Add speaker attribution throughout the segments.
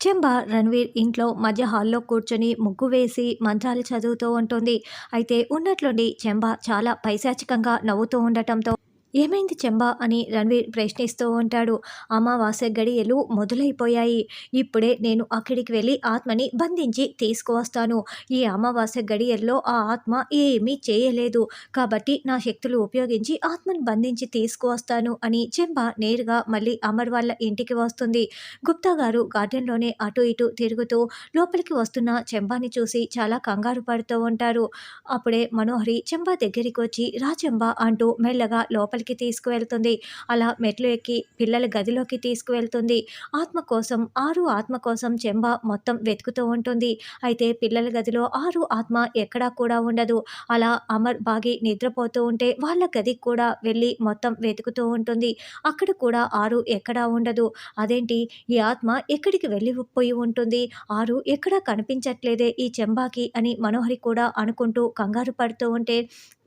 Speaker 1: చెంబ రణ్వీర్ ఇంట్లో మధ్య హాల్లో కూర్చొని ముగ్గు వేసి మంత్రాలు చదువుతూ ఉంటుంది. అయితే ఉన్నట్లుండి చెంబ చాలా పైశాచికంగా నవ్వుతూ ఉండటంతో ఏమైంది చెంబా అని రణ్వీర్ ప్రశ్నిస్తూ ఉంటాడు. అమావాస్య గడియలు మొదలైపోయాయి. ఇప్పుడే నేను అక్కడికి వెళ్ళి ఆత్మని బంధించి తీసుకువస్తాను. ఈ అమావాస్య గడియల్లో ఆ ఆత్మ ఏమీ చేయలేదు. కాబట్టి నా శక్తులు ఉపయోగించి ఆత్మని బంధించి తీసుకువస్తాను అని చెంబ నేరుగా మళ్ళీ అమర్ వాళ్ళ ఇంటికి వస్తుంది. గుప్తా గారు గార్డెన్లోనే అటు ఇటు తిరుగుతూ లోపలికి వస్తున్న చెంబాని చూసి చాలా కంగారు పడుతూ ఉంటారు. అప్పుడే మనోహరి చెంబా దగ్గరికి వచ్చి రా చెంబా అంటూ మెల్లగా లోపల లోపలికి తీసుకువెళ్తుంది. అలా మెట్లు ఎక్కి పిల్లల గదిలోకి తీసుకువెళ్తుంది. ఆత్మ కోసం ఆరు ఆత్మ కోసం చెంబ మొత్తం వెతుకుతూ ఉంటుంది. అయితే పిల్లల గదిలో ఆరు ఆత్మ ఎక్కడా కూడా ఉండదు. అలా అమర్ బాగి నిద్రపోతూ ఉంటే వాళ్ళ గదికి కూడా వెళ్ళి మొత్తం వెతుకుతూ ఉంటుంది. అక్కడ కూడా ఆరు ఎక్కడా ఉండదు. అదేంటి? ఈ ఆత్మ ఎక్కడికి వెళ్ళిపోయి ఉంటుంది? ఆరు ఎక్కడా కనిపించట్లేదే ఈ చెంబాకి అని మనోహరి కూడా అనుకుంటూ కంగారు పడుతూ ఉంటే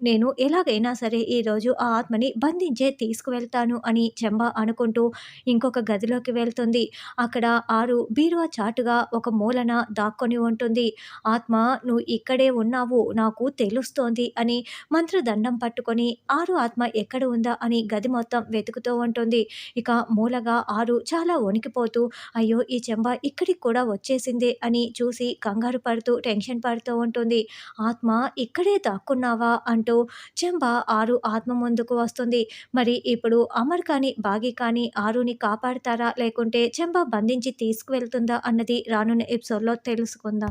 Speaker 1: నేను ఎలాగైనా సరే ఈరోజు ఆ ఆత్మని బంధించే తీసుకువెళ్తాను అని చెంబ అనుకుంటూ ఇంకొక గదిలోకి వెళ్తుంది. అక్కడ ఆరు బీరువా చాటుగా ఒక మూలన దాక్కొని ఉంటుంది. ఆత్మ నువ్వు ఇక్కడే ఉన్నావు నాకు తెలుస్తోంది అని మంత్రదండం పట్టుకొని ఆరు ఆత్మ ఎక్కడ ఉందా అని గది మొత్తం వెతుకుతూ ఉంటుంది. ఇక మూలగా ఆరు చాలా వణికిపోతూ అయ్యో ఈ చెంబ ఇక్కడికి కూడా వచ్చేసిందే అని చూసి కంగారు పడుతూ టెన్షన్ పడుతూ ఉంటుంది. ఆత్మ ఇక్కడే దాక్కున్నావా? అంటూ చెంబ ఆరు ఆత్మ ముందుకు వస్తుంది. మరి ఇప్పుడు అమర్ కానీ బాగి కానీ ఆరుని కాపాడతారా? లేకుంటే చెంబ బంధించి తీసుకువెళ్తుందా? అన్నది రానున్న ఎపిసోడ్లో తెలుసుకుందాం.